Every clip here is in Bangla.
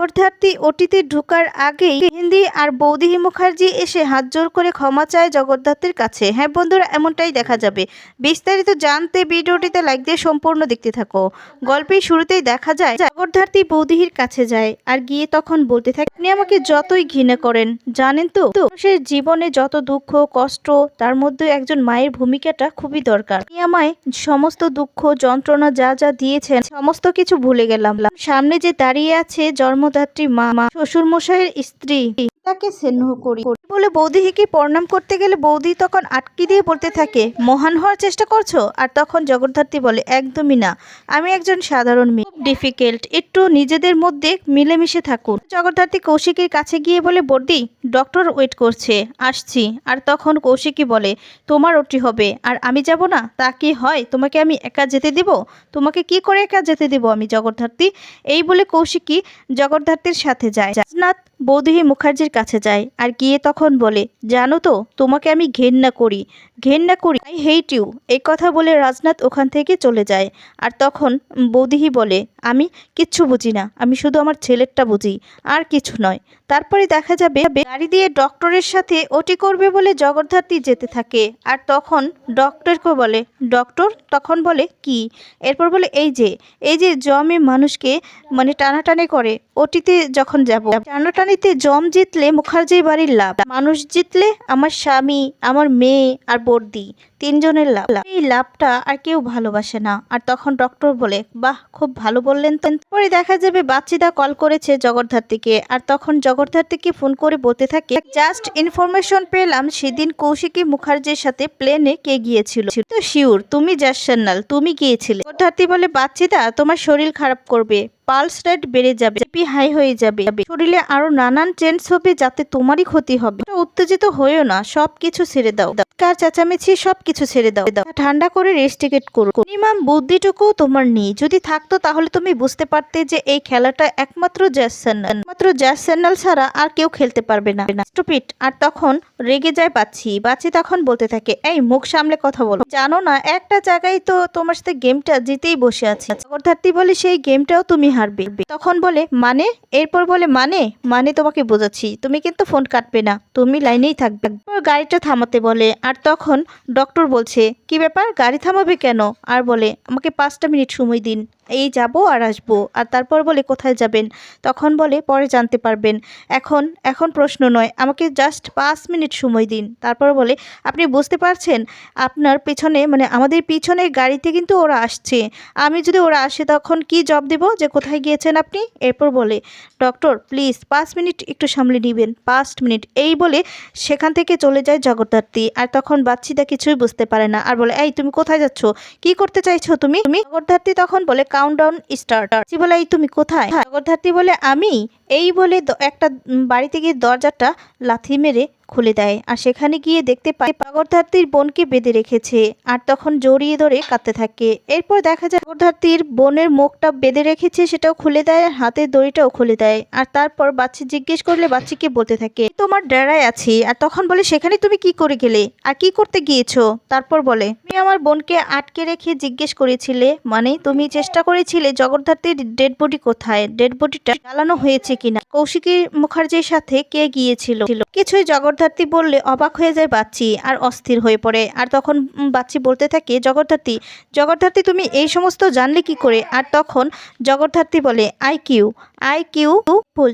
জগদ্ধাত্রী ওটিতে ঢোকার আগেই হিন্দি আর বৌদিহি মুখার্জি এসে হাত জোর করে ক্ষমা চায় জগদ্ধাত্রীর কাছে। হ্যাঁ বন্ধুরা, এমনটাই দেখা যাবে। বিস্তারিত জানতে ভিডিওটিতে লাইক দিয়ে সম্পূর্ণ দেখতে থাকো। গল্পের শুরুতেই দেখা যায়, জগদ্ধাত্রী বৌদিহির কাছে যায় আর গিয়ে তখন বলতে থাকে আপনি আমাকে যতই ঘৃণা করেন, জানেন তো? মানুষের জীবনে যত দুঃখ, কষ্ট, তার মধ্যে একজন মায়ের ভূমিকাটা খুবই দরকার। আপনি আমায় সমস্ত দুঃখ, যন্ত্রণা যা যা দিয়েছেন, সমস্ত কিছু ভুলে গেলাম। সামনে যে দাঁড়িয়ে আছে জন্মদাত্রী মা শ্বশুর মশাইয়ের স্ত্রী, তাকে স্নেহ করি। বলে বৌদিকে প্রণাম করতে গেলে বৌদি তখন আটকে দিয়ে বলতে থাকে, মহান হওয়ার চেষ্টা করছ? আর তখন জগদ্ধাত্রী বলে, একদমই না। আমি একজন সাধারণ মেয়ে। ডিফিকাল্ট একটু নিজেদের মধ্যে মিলেমিশে থাকুন। জগদ্ধাত্রী কৌশিকের কাছে গিয়ে বলে বর্দি ডক্টর ওয়েট করছে। আসছি। আর তখন কৌশিকী বলে, তোমার ওটি হবে। আর আমি যাব না? তা কি হয়? তোমাকে আমি একা যেতে দিব? তোমাকে কি করে একা যেতে দিব আমি, জগদ্ধাত্রী? এই বলে কৌশিকী জগদ্ধাত্রীর সাথে যায়। রাজনাথ বৌদিহি মুখার্জির কাছে যায়। আর গিয়ে তখন বলে? জানো তো, তোমাকে আমি ঘেন্না করি। ঘেন্না করি, আই হেইট ইউ। এই কথা বলে রাজনাথ ওখান থেকে চলে যায়। আর তখন বৌদিহি বলে, আমি কিচ্ছু বুঝি না, আমি শুধু আমার ছেলেরটা বুঝি, আর কিছু নয়। তারপরে দেখা যাবে, গাড়ি দিয়ে ডক্টরের সাথে ওটি করবে বলে জগদ্ধাত্রী যেতে থাকে। আর তখন ডক্টরকে বলে, ডক্টর? তখন বলে, কি? এরপর বলে, এই যে এই যে জমে মানুষকে মানে টানাটানি করে, ওটিতে যখন যাব, টানাটানিতে জম জিতলে মুখার্জির বাড়ির লাভ। মানুষ জিতলে আমার স্বামী, আমার মেয়ে আর বর্দি, তিনজনের লাভ। এই লাভটা আর কেউ ভালোবাসে না। আর তখন ডক্টর বলে, বাহ, খুব ভালো বললেন তো। পরে দেখা যাবে বাচ্চিদা কল করেছে জগদ্ধাত্রীকে। আর তখন জগদ্ধাত্রীকে ফোন করে বলতে থাকে, জাস্ট ইনফরমেশন পেলাম, সেদিন কৌশিকী মুখার্জির সাথে প্লেনে কে গিয়েছিল? তো শিওর তুমি জাসান্নাল তুমি গিয়েছিলে। জগদ্ধাত্রী বলে, বাচ্চিদা, তোমার শরীর খারাপ করবে। পালস রেট বেড়ে যাবে বিপি হাই হয়ে যাবে। শরীরে আরও নানান চেঞ্জ হবে যাতে তোমারই ক্ষতি হবে। উত্তেজিত হয়েও না, সব কিছু ছেড়ে দাও। কার চেঁচামেচি, সব কিছু ছেড়ে দাও। ঠান্ডা করে রেস্টিকেট করো। মিনিমাম বুদ্ধিটুকু তোমার নেই। যদি থাকতো তাহলে তুমি বুঝতে পারতে যে এই খেলাটা একমাত্র জ্যাস স্যান্ডাল একমাত্র জ্যাস স্যান্ডাল ছাড়া আর কেউ খেলতে পারবে না। স্টুপিট আর তখন রেগে যায় বাচ্চি। বাচ্চি তখন বলতে থাকে, এই, মুখ সামলে কথা বলো। জানো না, একটা জায়গায় তো তোমার সাথে গেমটা জিতেই বসে আছে। জগদ্ধাত্রী বলে সেই গেমটাও তুমি হারবে। তখন বলে মানে? এরপর বলে মানে? মানে তোমাকে বোঝাচ্ছি। তুমি কিন্তু ফোন কাটবে না। তুমি লাইনেই থাকবে। গাড়িটা থামাতে বলে, আর তখন ডক্টর বলছে, কি ব্যাপার? গাড়ি থামাবে কেন? আর বলে, আমাকে পাঁচটা মিনিট সময় দিন। এই যাব আর আসব। আর তারপর বলে, কোথায় যাবেন? তখন বলে, পরে জানতে পারবেন। এখন এখন প্রশ্ন নয়, আমাকে জাস্ট পাঁচ মিনিট সময় দিন। তারপর বলে, আপনি বুঝতে পারছেন? আপনার পেছনে মানে আমাদের পিছনে গাড়িতে কিন্তু ওরা আসছে। আমি যদি ওরা আসে তখন কি জব দেব? যে কোথায় গিয়েছেন আপনি? এরপর বলে ডক্টর প্লিজ পাঁচ মিনিট একটু সামলে নেবেন। পাঁচ মিনিট। এই বলে সেখান থেকে চলে যায় জগদ্ধাত্রী। আর তখন বাচ্চিদা কিছুই বুঝতে পারে না। আর বলে, এই তুমি কোথায় যাচ্ছ? কি করতে চাইছো তুমি? তুমি জগদ্ধাত্রী তখন বলে কাউন্টডাউন স্টার্টার বলে, এই তুমি কোথায়? জগদ্ধাত্রী বলে আমি এই বলে একটা বাড়িতে গিয়ে দরজাটা লাথি মেরে খুলে দেয় আর সেখানে গিয়ে দেখতে পায় জগদ্ধাত্রীর বোনকে বেঁধে রেখেছে আর তখন জড়িয়ে ধরে কাঁদতে থাকে। এরপর দেখা যায় জগদ্ধাত্রীর বোনের মুখটা বেঁধে রেখেছে, সেটাও খুলে দেয় আর হাতের দড়িটাও খুলে দেয়। আর তারপর বাচ্চা জিজ্ঞেস করলে বাচ্চাকে বলতে থাকে তোমার ডেরায় আছি। আর তখন বলে, সেখানে তুমি কি করে গেলে? আর কি করতে গিয়েছো? তারপর বলে, তুমি আমার বোনকে আটকে রেখে জিজ্ঞেস করেছিলে মানে তুমি চেষ্টা করেছিলে জগদ্ধাত্রীর ডেড বডি কোথায়? ডেড বডিটা জ্বালানো হয়েছে কিনা? কৌশিকী মুখার্জির সাথে কে গিয়েছিল? কিছুই জগদ্ধাত্রী বললে, অবাক হয়ে যায় বাচ্চি আর অস্থির হয়ে পড়ে। আর তখন বাচ্চি বলতে থাকে, জগদ্ধাত্রী জগদ্ধাত্রী, তুমি এই সমস্ত জানলে কি করে? আর তখন জগদ্ধাত্রী বলে, আই কিউ আই কিউ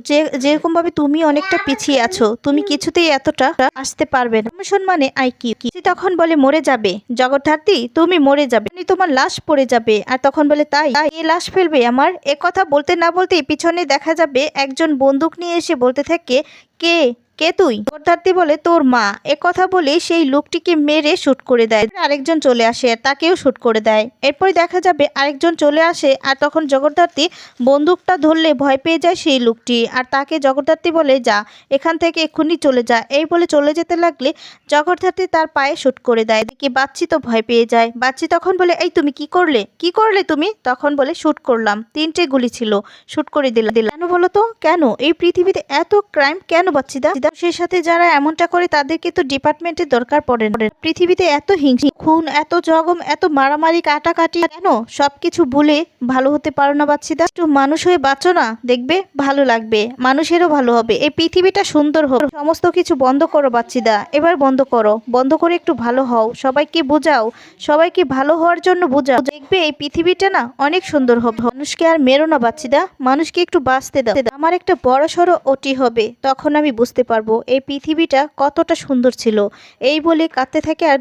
যে যেরকম ভাবে তুমি অনেকটা পিছিয়ে আছো, তুমি কিছুতেই এতটা আসতে পারবে না। মিশন মানে আই কিউ তখন বলে, মরে যাবে। জগদ্ধাত্রী, তুমি মরে যাবে। মানে তোমার লাশ পড়ে যাবে। আর তখন বলে তাই, এ লাশ ফেলবে আমার। এ কথা বলতে না বলতেই পিছনে দেখা যাবে একজন বন্দুক নিয়ে এসে বলতে থাকে, কে কে তুই? জগদ্ধাত্রী বলে, তোর মা। এ কথা বলে সেই লোকটিকে মেরে শুট করে দেয়। আরেকজন চলে আসে তাকেও শুট করে দেয়। এরপরে দেখা যাবে আরেকজন চলে আসে, আর তখন জগদ্ধাত্রী বন্দুকটা ধরলে ভয় পেয়ে যায় সেই লোকটি। আর তাকে জগদ্ধাত্রী বলে, যা, এখান থেকে এক্ষুনি চলে যা। এই বলে চলে যেতে লাগলে জগদ্ধাত্রী তার পায়ে শুট করে দেয়। দেখি বাচ্চি তো ভয় পেয়ে যায়। বাচ্চি তখন বলে, এই তুমি কি করলে? কি করলে তুমি? তখন বলে, শুট করলাম। তিনটে গুলি ছিল। শুট করে দিলাম। কেন বলো তো? কেন? এই পৃথিবীতে এত ক্রাইম কেন বাচ্চিদা সেই সাথে যারা এমনটা করে তাদেরকে তো ডিপার্টমেন্টের দরকার পড়ে না। পৃথিবীতে এত হিংসি, খুন, এত জগম, এত মারামারি, কাটাকাটি, কেন? সবকিছু ভুলে ভালো হতে পারো না বাচ্চিদা একটু মানুষ হয়ে বাঁচো না, দেখবে ভালো লাগবে, মানুষেরও ভালো হবে। এই পৃথিবীটা সুন্দর হোক, সমস্ত কিছু বন্ধ করো বাচ্চিদা এবার বন্ধ করো, বন্ধ করে একটু ভালো হও, সবাইকে বোঝাও, সবাইকে ভালো হওয়ার জন্য বোঝাও। দেখবে এই পৃথিবীটা না অনেক সুন্দর হবে। মানুষকে আর মেরো না বাচ্চিদা মানুষকে একটু বাঁচতে দাও। আমার একটা বড় সড়ো ওটি হবে, তখন আমি বুঝতে পারব। এই পৃথিবীটা কতটা সুন্দর ছিল। এই বলে কাঁদতে থাকে আর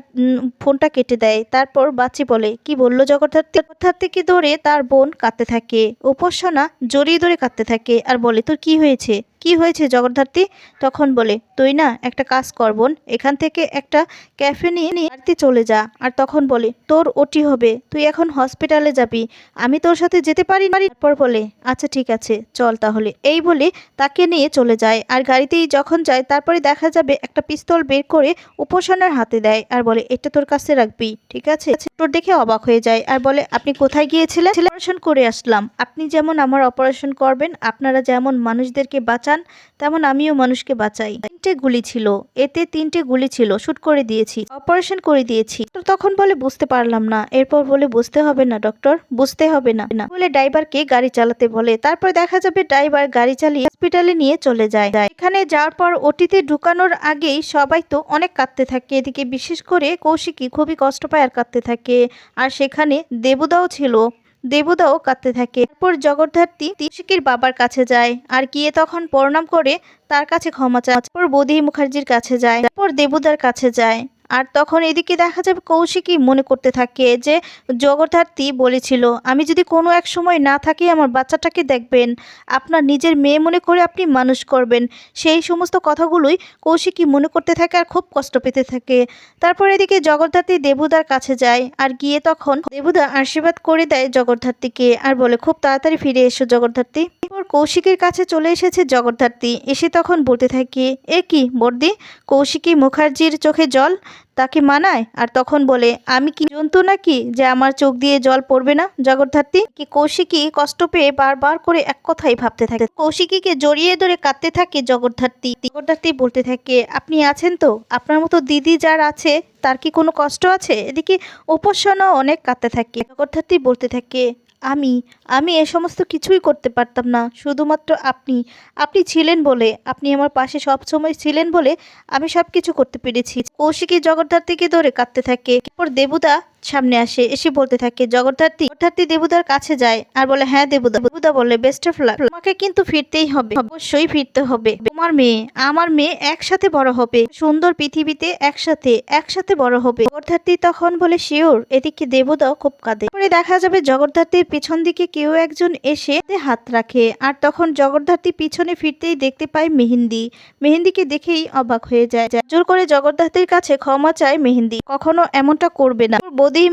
ফোনটা কেটে দেয়। তারপর বাচ্চি বলে, কি বলল জগদ্ধাত্রী? জগদ্ধাত্রীকে ধরে তার বোন কাঁদতে থাকে। উপাসনা জড়িয়ে ধরে কাঁদতে থাকে আর বলে, তোর কি হয়েছে? কি হয়েছে জগদ্ধাত্রী তখন বলে, তুই না একটা কাজ করবন এখান থেকে একটা ক্যাফে নিয়ে নিয়ে চলে যা। আর তখন বলে, তোর ওটি হবে, তুই এখন হসপিটালে যাবি। আমি তোর সাথে যেতে পারি না। তারপর বলে আচ্ছা ঠিক আছে, চল তাহলে। এই বলে তাকে নিয়ে চলে যায়। আর গাড়িতেই যখন যায়, তারপরে দেখা যাবে একটা পিস্তল বের করে উপাসনার হাতে দেয়। আর বলে, এটা তোর কাছে রাখবি, ঠিক আছে? তোর দেখে অবাক হয়ে যায়। আর বলে, আপনি কোথায় গিয়েছিলেন? অপারেশন করে আসলাম। আপনি যেমন আমার অপারেশন করবেন, আপনারা যেমন মানুষদেরকে বাঁচান তেমন আমিও মানুষকে বাঁচাই। তিনটে গুলি ছিল, এতে তিনটে গুলি ছিল, শুট করে দিয়েছি, অপারেশন করে দিয়েছি। তখন বলে, বুঝতে পারলাম না। এরপর বলে, বুঝতে হবে না, ডক্টর, বুঝতে হবে না। বলে ড্রাইভারকে গাড়ি চালাতে বলে। তারপর দেখা যাবে, ড্রাইভার গাড়ি চালিয়ে হসপিটালে নিয়ে চলে যায়। এখানে যাওয়ার পর ওটিতে ঢুকানোর আগেই সবাই তো অনেক কাঁদতে থাকে। এদিকে বিশেষ করে কৌশিকী খুবই কষ্ট পায় আর কাঁদতে থাকে। আর সেখানে দেবুদাও ছিল। দেবুদাও কাঁদতে থাকে। এরপর জগদ্ধাত্রী তিশিকির বাবার কাছে যায় আর গিয়ে তখন প্রণাম করে তার কাছে ক্ষমা চায়। তারপর বৌদি মুখার্জির কাছে যায়। তারপর দেবুদার কাছে যায়। আর তখন এদিকে দেখা যাবে কৌশিকী মনে করতে থাকে যে, জগদ্ধাত্রী বলেছিল, আমি যদি কোনো এক সময় না থাকি, আমার বাচ্চাটাকে দেখবেন। আপনার নিজের মেয়ে মনে করে আপনি মানুষ করবেন। সেই সমস্ত কথাগুলোই কৌশিকী মনে করতে থাকে আর খুব কষ্ট পেতে থাকে। তারপর এদিকে জগদ্ধাত্রী দেবুদার কাছে যায় আর গিয়ে তখন দেবুদা আশীর্বাদ করে দেয় জগদ্ধাত্রীকে আর বলে, খুব তাড়াতাড়ি ফিরে এসো জগদ্ধাত্রী। এরপর কৌশিকের কাছে চলে এসেছে জগদ্ধাত্রী। এসে তখন বলতে থাকে, এ কি বর্দি? কৌশিকী মুখার্জির চোখে জল? তাকে মানায়? আর তখন বলে, আমি কি জন্তু নাকি যে আমার চোখ দিয়ে জল পড়বে না, জগদ্ধাত্রী? কি কৌশিকী কষ্ট পেয়ে বারবার করে এক কথাই ভাবতে থাকে। কৌশিকীকে জড়িয়ে ধরে কাঁদতে থাকে জগদ্ধাত্রী। জগদ্ধাত্রী বলতে থাকে, আপনি আছেন তো? আপনার মতো দিদি যার আছে, তার কি কোনো কষ্ট আছে? এদিকে উপাসনাও অনেক কাঁদতে থাকে। জগদ্ধাত্রী বলতে থাকে আমি আমি এ সমস্ত কিছুই করতে পারতাম না। শুধুমাত্র আপনি আপনি ছিলেন বলে, আপনি আমার পাশে সব সময় ছিলেন বলে আমি সব কিছু করতে পেরেছি। কৌশিকী জগদ্ধার থেকে ধরে কাঁদতে থাকে। এরপর দেবুদা সামনে আসে, এসে বলতে থাকে, জগদ্ধাত্রী জগদ্ধাত্রী দেবুদার কাছে যায়। আর বলে হ্যাঁ দেবুদা দেবুদা বলে, বেস্ট অফ লাক। তোমাকে কিন্তু ফিরতেই হবে, অবশ্যই ফিরতে হবে। তোমার মেয়ে, আমার মেয়ে একসাথে বড় হবে, সুন্দর পৃথিবীতে একসাথে একসাথে বড় হবে। জগদ্ধাত্রী তখন বলে, শিওর, এদিকে দেবুদাও খুব কাঁদে। পরে দেখা যাবে জগদ্ধাত্রীর পিছন দিকে কেউ একজন এসে হাত রাখে। আর তখন জগদ্ধাত্রী পিছনে ফিরতেই দেখতে পায় মেহেন্দি। মেহেন্দিকে দেখেই অবাক হয়ে যায়। জোর করে জগদ্ধাত্রীর কাছে ক্ষমা চায় মেহেন্দি। কখনো এমনটা করবে না।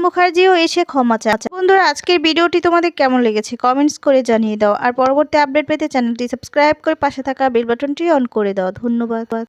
মুখার্জিও এসে ক্ষমা চাচ্ছে বন্ধুরা, আজকের ভিডিওটি তোমাদের কেমন লেগেছে কমেন্টস করে জানিয়ে দাও। আর পরবর্তী আপডেট পেতে চ্যানেলটি সাবস্ক্রাইব করে পাশে থাকা বেল বাটনটি অন করে দাও। ধন্যবাদ।